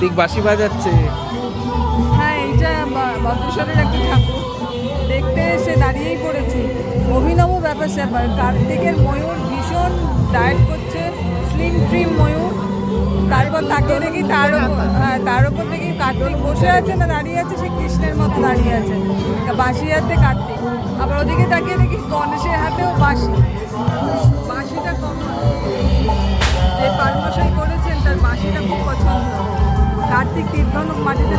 কার্তিক বাঁশি বাজাচ্ছে। হ্যাঁ এইটা বদ্রেশ্বরের একটা ঠাকুর। দেখতে এসে দাঁড়িয়েই পড়েছি। অভিনব ব্যাপার স্যাপার। কার্তিকের ময়ূর ভীষণ ডায়েট করছে। Slim trim Mayur. তারপর তাকে দেখি তার হ্যাঁ তার উপর দেখি কার্তিক বসে আছে না দাঁড়িয়ে আছে? সে কৃষ্ণের মতো দাঁড়িয়ে আছে। বাঁশি হাতে কার্তিক। আবার ওদিকে তাকিয়ে দেখি গণেশের হাতেও বাঁশি। বাঁশিটা কম। যে পারমশাই কার্তিক তীর্ধন মাটিতে